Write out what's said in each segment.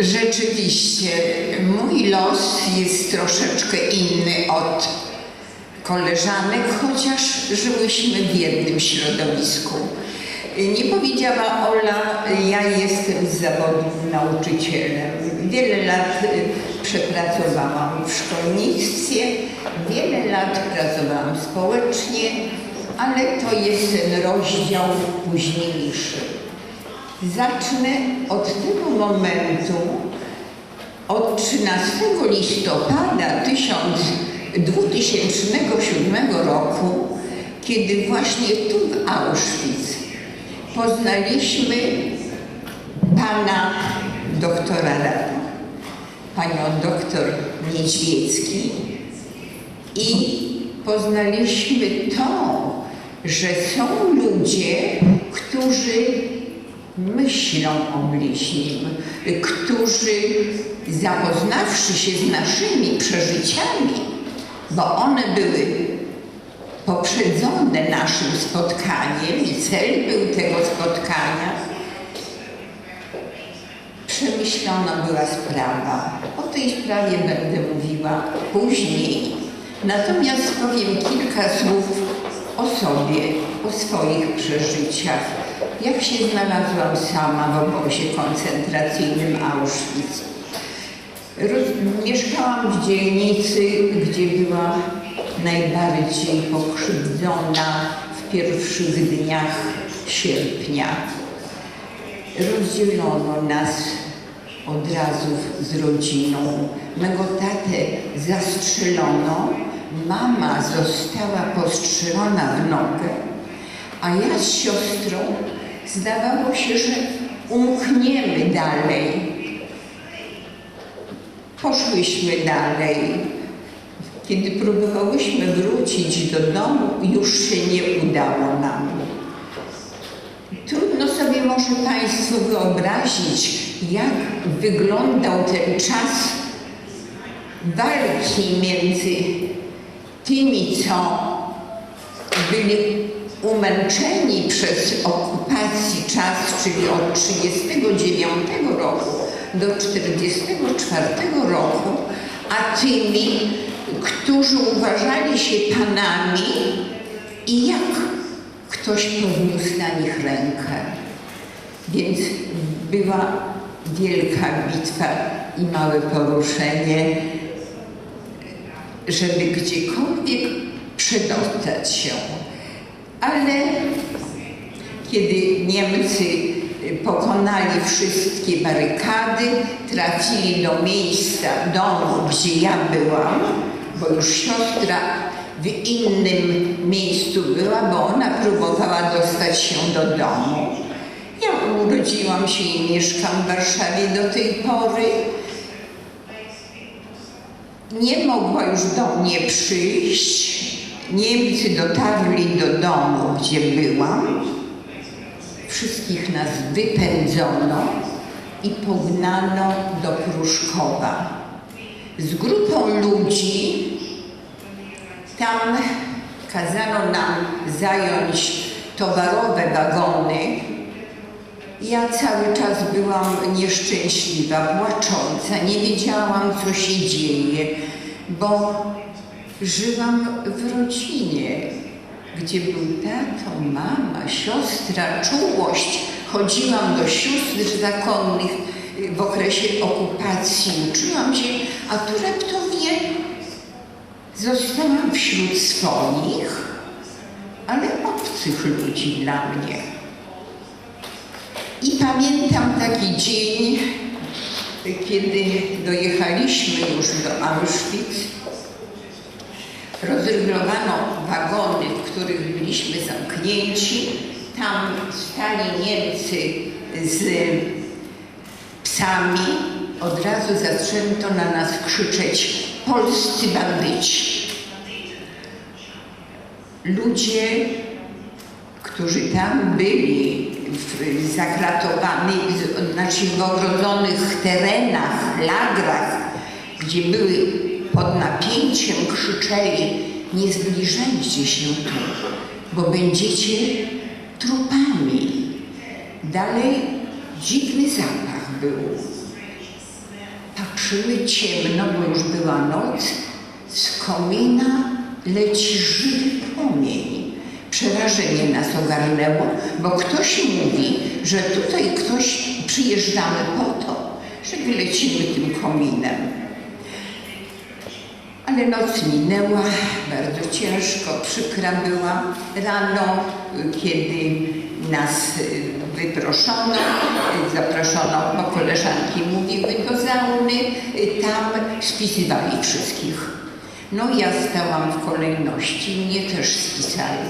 Rzeczywiście, mój los jest troszeczkę inny od koleżanek, chociaż żyłyśmy w jednym środowisku. Nie powiedziała Ola, ja jestem z zawodu nauczycielem. Wiele lat y, przepracowałam w szkolnictwie, wiele lat pracowałam społecznie, ale to jest ten rozdział późniejszy. Zacznę od tego momentu, od 13 listopada 1000 2007 roku, kiedy właśnie tu w Auschwitz poznaliśmy pana doktora Rada, panią doktor Niedźwiecki i poznaliśmy to, że są ludzie, którzy myślą o bliźnim, którzy zapoznawszy się z naszymi przeżyciami, bo one były poprzedzone naszym spotkaniem i cel był tego spotkania, przemyślona była sprawa. O tej sprawie będę mówiła później. Natomiast powiem kilka słów o sobie, o swoich przeżyciach. Jak się znalazłam sama w obozie koncentracyjnym Auschwitz. Roz, mieszkałam w dzielnicy, gdzie była najbardziej pokrzywdzona w pierwszych dniach sierpnia. Rozdzielono nas od razu z rodziną. Mego tatę zastrzelono, mama została postrzelona w nogę, a ja z siostrą zdawało się, że umkniemy dalej. Poszłyśmy dalej. Kiedy próbowałyśmy wrócić do domu, już się nie udało nam. Trudno sobie może Państwu wyobrazić, jak wyglądał ten czas walki między tymi, co byli umęczeni przez okupacji czas, czyli od 1939 roku do 1944 roku, a tymi, którzy uważali się panami i jak ktoś podniósł na nich rękę. Więc była wielka bitwa i małe poruszenie, żeby gdziekolwiek przedostać się. Ale kiedy Niemcy pokonali wszystkie barykady, trafili do miejsca domu, gdzie ja byłam, bo już siostra w innym miejscu była, bo ona próbowała dostać się do domu. Ja urodziłam się i mieszkam w Warszawie do tej pory. Nie mogła już do mnie przyjść. Niemcy dotarli do domu, gdzie byłam. Wszystkich nas wypędzono i pognano do Pruszkowa. Z grupą ludzi tam kazano nam zająć towarowe wagony. Ja cały czas byłam nieszczęśliwa, płacząca, nie wiedziałam, co się dzieje, bo żyłam w rodzinie, gdzie był tato, mama, siostra, czułość. Chodziłam do sióstr zakonnych w okresie okupacji, uczyłam się, a tu raptownie zostałam wśród swoich, ale obcych ludzi dla mnie. I pamiętam taki dzień, kiedy dojechaliśmy już do Auschwitz. Rozryglowano wagony, w których byliśmy zamknięci. Tam stali Niemcy z psami. Od razu zaczęto na nas krzyczeć polscy bandyci. Ludzie, którzy tam byli w, zakratowani, w, znaczy w ogrodzonych terenach, lagrach, gdzie były pod napięciem, krzyczeli, nie zbliżajcie się tu, bo będziecie trupami. Dalej dziwny zapach był. patrzymy ciemno, bo już była noc, z komina leci żywy płomień. Przerażenie nas ogarnęło, bo ktoś mówi, że tutaj ktoś przyjeżdżamy po to, żeby lecimy tym kominem. Ale noc minęła, bardzo ciężko, przykra była. Rano, kiedy nas y, wyproszono, y, zaproszono, bo koleżanki mówiły do zauny, y, tam spisywali wszystkich. No ja stałam w kolejności, mnie też spisali.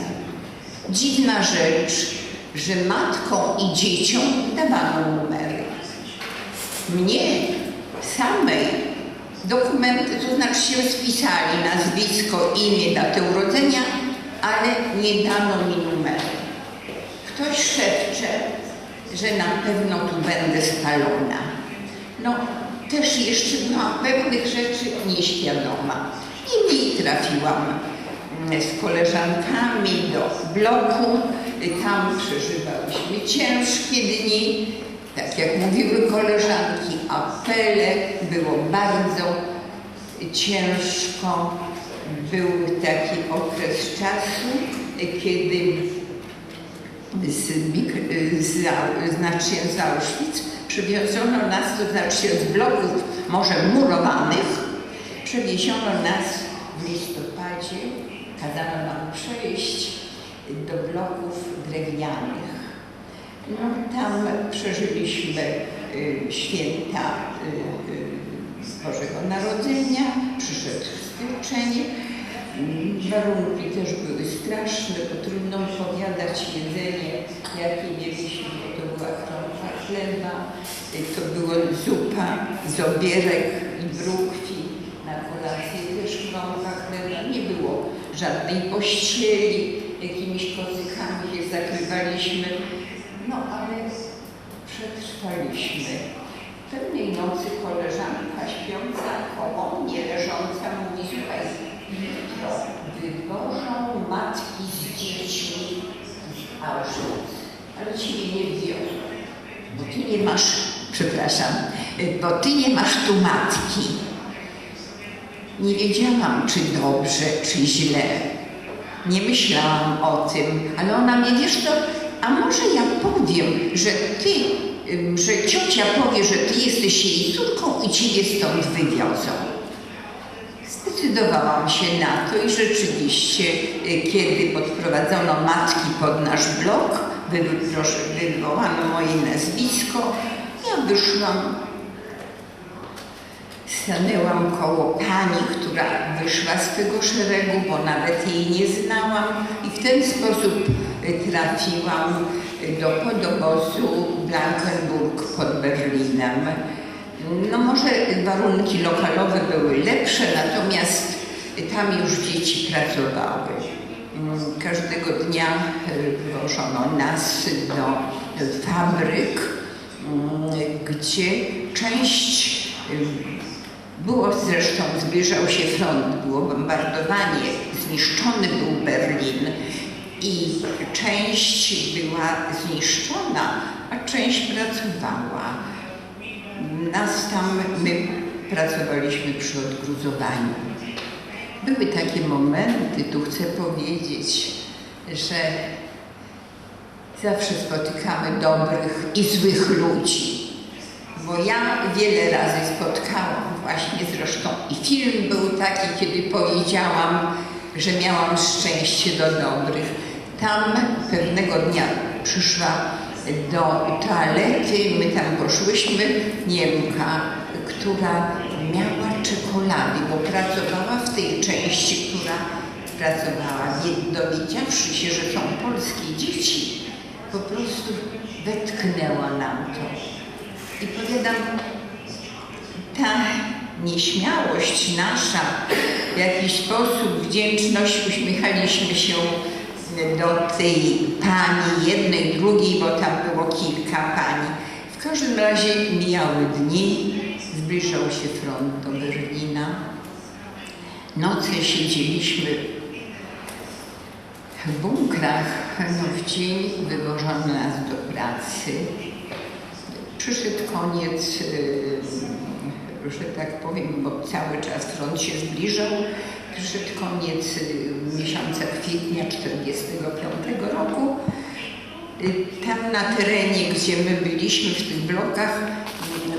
Dziwna rzecz, że matkom i dzieciom dawano numery. Mnie samej dokumenty, to znaczy się spisali nazwisko, imię, datę urodzenia, ale nie dano mi numeru. Ktoś szepcze, że na pewno tu będę spalona. No, też jeszcze byłam pewnych rzeczy nieświadoma. Niemniej trafiłam mm, z koleżankami do bloku. Tam przeżywałyśmy ciężkie dni. Tak jak mówiły koleżanki, apele, było bardzo ciężko. Był taki okres czasu, kiedy z, z, znaczy z Auschwitz przywieziono nas, to znaczy z bloków może murowanych, przewieziono nas w listopadzie, kazano nam przejść do bloków drewnianych. No, tam przeżyliśmy y, święta y, y, Bożego Narodzenia, przyszedł styczeń. Warunki też były straszne, bo trudno opowiadać jedzenie, jakie mieliśmy, bo to była kromka chleba, y, to była zupa z obierek i brukwi, na kolację też kromka chleba, nie było żadnej pościeli, jakimiś kocykami się zakrywaliśmy, no ale przetrwaliśmy. Pewnej nocy koleżanka śpiąca koło mnie, leżąca, mówi, słuchaj, jutro wywożą matki z dziećmi z Auschwitz, ale ciebie nie wwiozą, bo ty nie masz, przepraszam, bo ty nie masz tu matki. Nie wiedziałam, czy dobrze, czy źle. Nie myślałam o tym, ale ona mnie, wiesz co, a może ja powiem, że ty, że ciocia powie, że ty jesteś jej córką i ciebie stąd wywiozą. Zdecydowałam się na to i rzeczywiście, y, kiedy podprowadzono matki pod nasz blok, wywołano moje nazwisko, ja wyszłam Stanęłam koło pani, która wyszła z tego szeregu, bo nawet jej nie znałam i w ten sposób trafiłam do podobozu Blankenburg pod Berlinem. No może warunki lokalowe były lepsze, natomiast tam już dzieci pracowały. Każdego dnia y, wożono nas do fabryk, mm, gdzie część y, było zresztą, zbliżał się front, było bombardowanie, zniszczony był Berlin i część była zniszczona, a część pracowała. Nas tam, my pracowaliśmy przy odgruzowaniu. Były takie momenty, tu chcę powiedzieć, że zawsze spotykamy dobrych i złych ludzi. Bo ja wiele razy spotkałam właśnie zresztą i film był taki, kiedy powiedziałam, że miałam szczęście do dobrych. Tam pewnego dnia przyszła do toalety, my tam poszłyśmy, Niemka, która miała czekolady, bo pracowała w tej części, która pracowała, dowiedziawszy się, że są polskie dzieci, po prostu wetknęła nam to. I powiadam, ta nieśmiałość nasza, w jakiś sposób wdzięczność, uśmiechaliśmy się do tej pani, jednej, drugiej, bo tam było kilka pani. W każdym razie mijały dni, zbliżał się front do Berlina. Noce siedzieliśmy w bunkrach, no w dzień wywożono nas do pracy. Przyszedł koniec y, że tak powiem, bo cały czas front się zbliżał. Przyszedł koniec y, miesiąca kwietnia 1945 roku. Y, Tam na terenie, gdzie my byliśmy w tych blokach,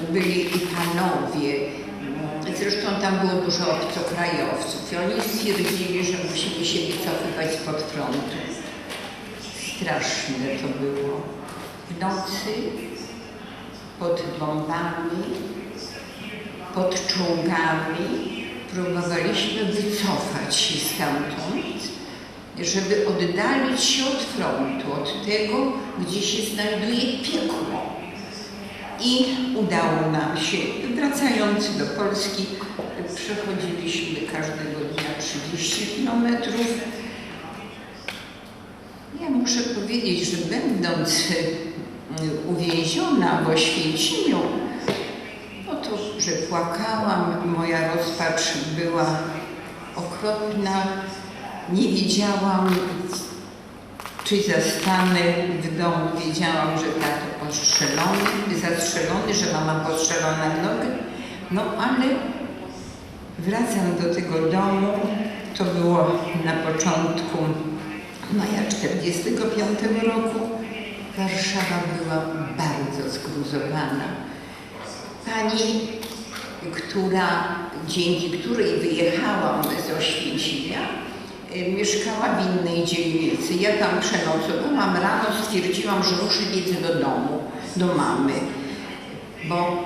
y, byli i panowie. Y, Zresztą tam było dużo obcokrajowców i oni stwierdzili, że musimy się wycofywać spod frontu. Straszne to było. W nocy pod bombami, pod czołgami próbowaliśmy wycofać się stamtąd, żeby oddalić się od frontu, od tego, gdzie się znajduje piekło. I udało nam się, wracając do Polski, przechodziliśmy każdego dnia 30 kilometrów. Ja muszę powiedzieć, że będąc uwięziona w Oświęcimiu, że płakałam, moja rozpacz była okropna. Nie wiedziałam, czy zastanę w domu. Wiedziałam, że tato postrzelony, zastrzelony, że mama postrzelona w nogę. No ale wracam do tego domu. To było na początku maja 1945 roku. Warszawa była bardzo zgruzowana. Pani, która, dzięki której wyjechałam z Oświęcimia, y, mieszkała w innej dzielnicy. Ja tam przenocowałam. Rano stwierdziłam, że muszę biec do domu, do mamy, bo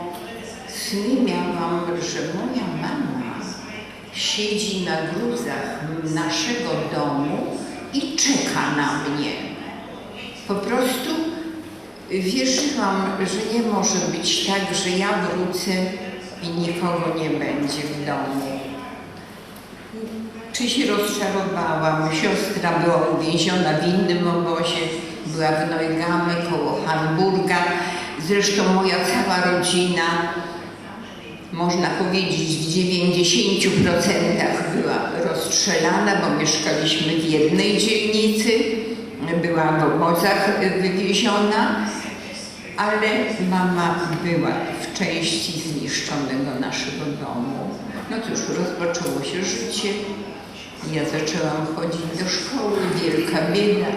sny miałam, że moja mama siedzi na gruzach naszego domu i czeka na mnie. Po prostu wierzyłam, że nie może być tak, że ja wrócę i nikogo nie będzie w domu. Czy się rozczarowałam? Siostra była uwięziona w innym obozie, była w Neugamy koło Hamburga. Zresztą moja cała rodzina, można powiedzieć w 90% była rozstrzelana, bo mieszkaliśmy w jednej dzielnicy, była w obozach wywieziona, ale mama była w części zniszczonego naszego domu. No cóż, rozpoczęło się życie. Ja zaczęłam chodzić do szkoły, wielka bieda,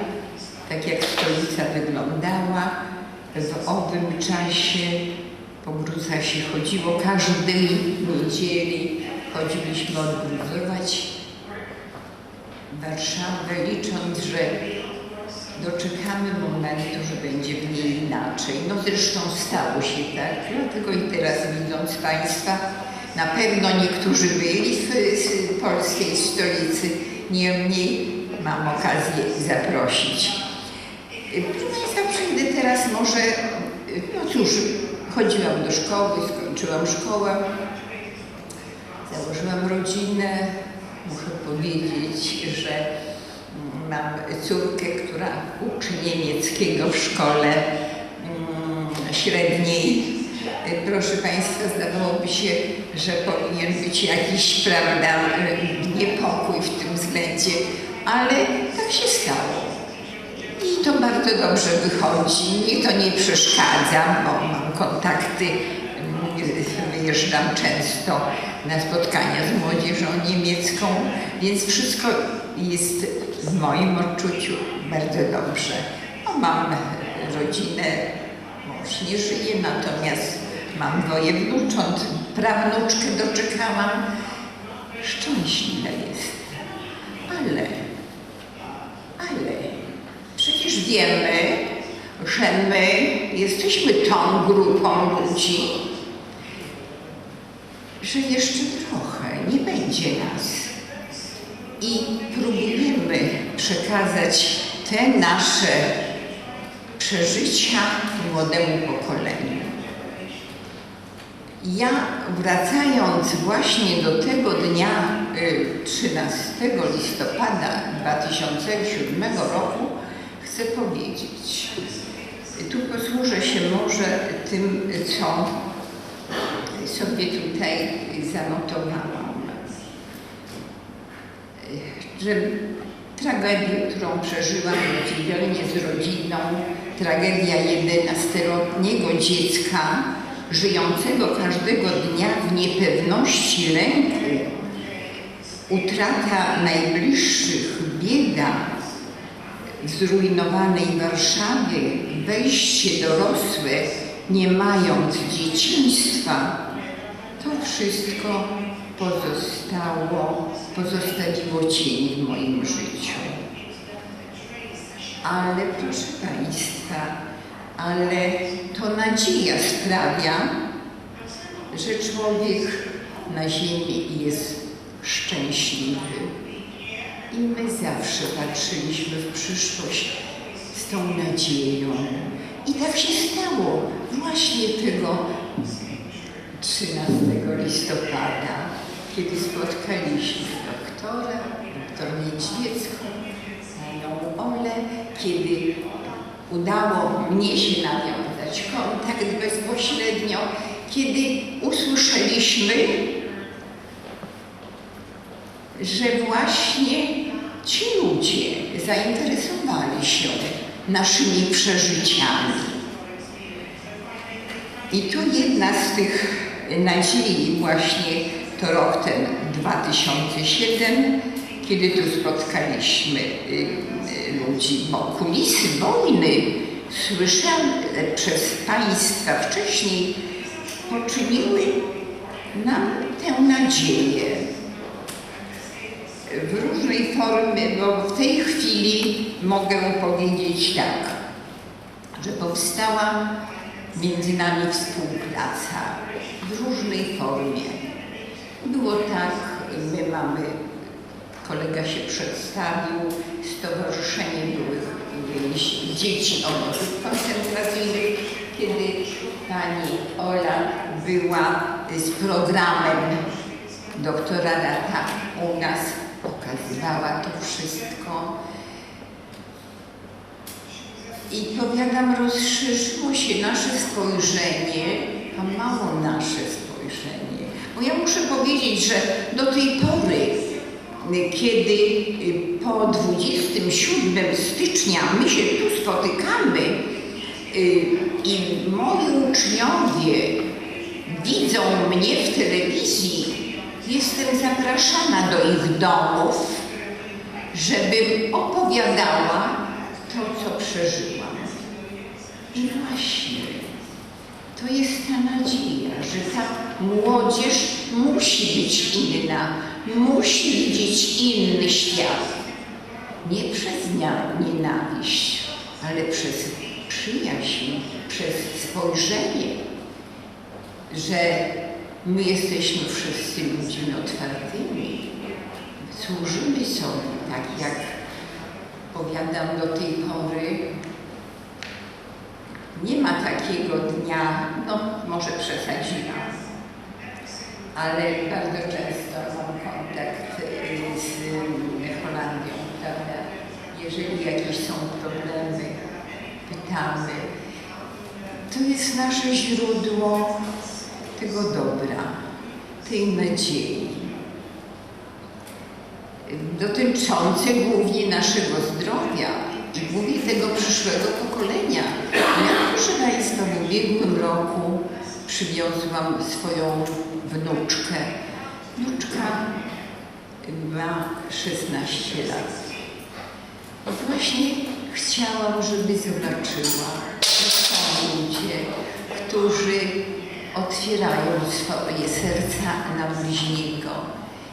tak jak stolica wyglądała. W owym czasie po się chodziło każdej niedzieli. Chodziliśmy odbudować Warszawę, licząc, że doczekamy momentu, że będzie inaczej. No zresztą stało się tak, dlatego i teraz widząc Państwa, na pewno niektórzy byli w, w polskiej stolicy, niemniej mam okazję zaprosić. Państwa, przejdę teraz może, no cóż, chodziłam do szkoły, skończyłam szkołę, założyłam rodzinę. Muszę powiedzieć, że mam córkę, która uczy niemieckiego w szkole mm, średniej. Proszę Państwa, zdawałoby się, że powinien być jakiś, prawda, niepokój w tym względzie, ale tak się stało. I to bardzo dobrze wychodzi. Mnie to nie przeszkadza, bo mam kontakty, mm, wyjeżdżam często na spotkania z młodzieżą niemiecką, więc wszystko jest w moim odczuciu bardzo dobrze. No, mam rodzinę, mąż nie żyje, natomiast mam dwoje wnucząt, prawnuczkę doczekałam. Szczęśliwa jestem, ale, ale przecież wiemy, że my jesteśmy tą grupą ludzi, że jeszcze trochę nie będzie nas. I próbujemy przekazać te nasze przeżycia młodemu pokoleniu. Ja wracając właśnie do tego dnia y, 13 listopada 2007 roku chcę powiedzieć, tu posłużę się może tym, co sobie tutaj zanotowałam, że tragedię, którą przeżyłam rodzinnie z rodziną, tragedia 11-letniego dziecka żyjącego każdego dnia w niepewności lęku, utrata najbliższych, bieda w zrujnowanej Warszawie, wejście dorosłe, nie mając dzieciństwa, to wszystko pozostało, pozostawiło cień w moim życiu. Ale proszę Państwa, ale to nadzieja sprawia, że człowiek na ziemi jest szczęśliwy. I my zawsze patrzyliśmy w przyszłość z tą nadzieją. I tak się stało właśnie tego 13 listopada, kiedy spotkaliśmy doktora, doktor Niedźwiecką, panią Olę, kiedy udało mnie się nawiązać kontakt bezpośrednio, kiedy usłyszeliśmy, że właśnie ci ludzie zainteresowali się naszymi przeżyciami. I tu jedna z tych nadziei właśnie to rok ten 2007, kiedy tu spotkaliśmy y, y, ludzi, bo kulisy wojny słyszane przez Państwa wcześniej poczyniły nam tę nadzieję. W różnej formie, bo w tej chwili mogę powiedzieć tak, że powstała między nami współpraca w różnej formie. Było tak, my mamy, kolega się przedstawił, Stowarzyszenie Byłych Dzieci Obozów Koncentracyjnych, kiedy pani Ola była z programem doktora Rata u nas, pokazywała to wszystko. I powiadam, rozszerzyło się nasze spojrzenie, a mało nasze spojrzenie. Bo ja muszę powiedzieć, że do tej pory, kiedy po 27 stycznia my się tu spotykamy y, i moi uczniowie widzą mnie w telewizji, jestem zapraszana do ich domów, żebym opowiadała to, co przeżyłam. I właśnie to jest ta nadzieja, że ta młodzież musi być inna, musi widzieć inny świat. Nie przez nienawiść, ale przez przyjaźń, przez spojrzenie, że my jesteśmy wszyscy ludźmi otwartymi, służymy sobie tak jak powiadam do tej pory, nie ma takiego dnia, no może przesadziłam, ale bardzo często mam kontakt z Holandią, prawda? Jeżeli jakieś są problemy, pytamy. To jest nasze źródło tego dobra, tej nadziei dotyczące głównie naszego zdrowia i głównie tego przyszłego pokolenia. Ja, proszę Państwa, w ubiegłym roku przywiozłam swoją wnuczkę. Wnuczka ma 16 lat. Właśnie chciałam, żeby zobaczyła, że są ludzie, którzy otwierają swoje serca na bliźniego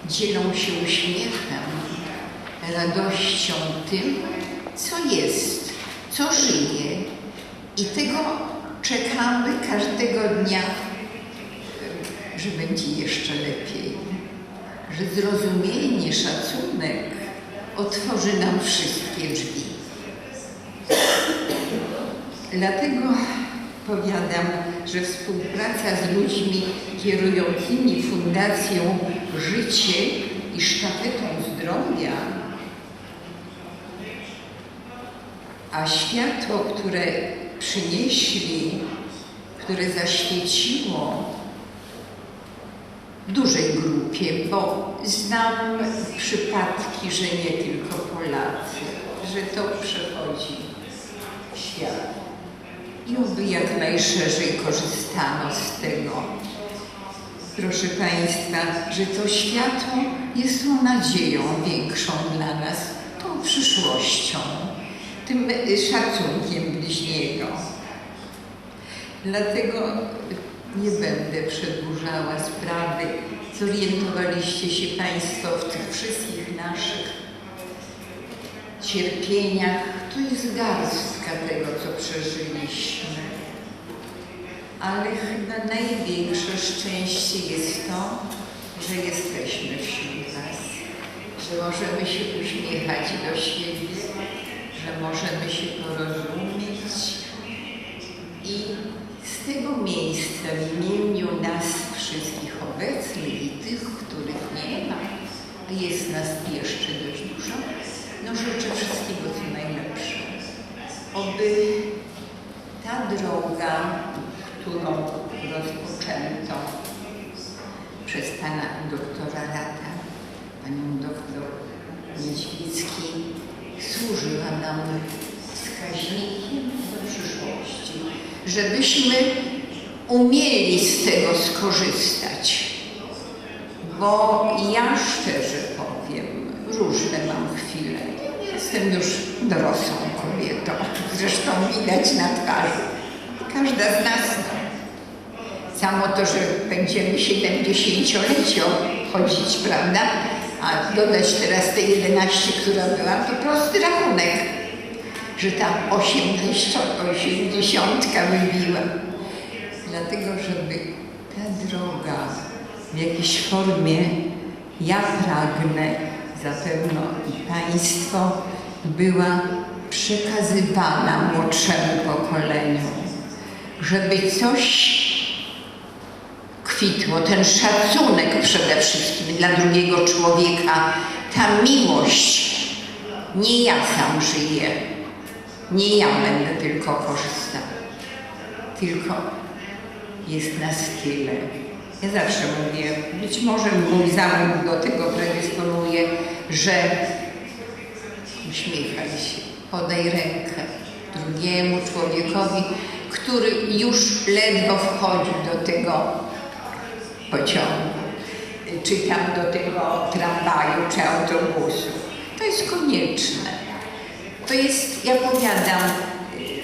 dzielą się uśmiechem, radością tym, co jest, co żyje. I tego czekamy każdego dnia, że będzie jeszcze lepiej, że zrozumienie, szacunek otworzy nam wszystkie drzwi. Dlatego powiadam, że współpraca z ludźmi kierującymi Fundacją Życie i Sztafetą Zdrowia, a światło, które przynieśli, które zaświeciło dużej grupie, bo znam przypadki, że nie tylko Polacy, że to przechodzi w świat i oby jak najszerzej korzystano z tego. Proszę Państwa, że to światło jest tą nadzieją większą dla nas, tą przyszłością, tym szacunkiem bliźniego. Dlatego nie będę przedłużała sprawy. Zorientowaliście się Państwo w tych wszystkich naszych cierpieniach. To jest garstka tego, co przeżyliśmy. Ale chyba największe szczęście jest to, że jesteśmy wśród Was, że możemy się uśmiechać do siebie, że możemy się porozumieć i z tego miejsca w imieniu nas wszystkich obecnych i tych, których nie ma, a jest nas jeszcze dość dużo, no życzę wszystkiego co najlepsze. Oby ta droga, którą rozpoczęto przez pana doktora Rata, panią doktor Niedźwiecki, służyła nam wskaźnikiem do przyszłości, żebyśmy umieli z tego skorzystać. Bo ja szczerze powiem, różne mam chwile. Jestem już dorosłą kobietą, zresztą widać na twarzy. Każda z nas. no. Samo to, że będziemy 70-lecie obchodzić, prawda? A dodać teraz te 11, która była, to prosty rachunek, że tam 80, 80 wybiła. Dlatego, żeby ta droga w jakiejś formie, ja pragnę, zapewne i Państwo, była przekazywana młodszemu pokoleniu, żeby coś kwitło, ten szacunek przede wszystkim dla drugiego człowieka, ta miłość. Nie ja sam żyję, nie ja będę tylko korzystał, tylko jest nas tyle. Ja zawsze mówię, być może mój zamysł do tego predysponuje, że uśmiechaj się, podaj rękę drugiemu człowiekowi, który już ledwo wchodzi do tego pociągu, czy tam do tego tramwaju, czy autobusu. To jest konieczne. To jest, ja powiadam,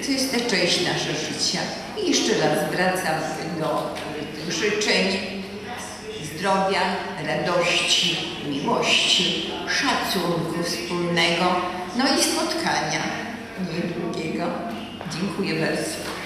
to jest ta część naszego życia. I jeszcze raz wracam do życzeń zdrowia, radości, miłości, szacunku wspólnego, no i spotkania niedługiego. Dziękuję bardzo.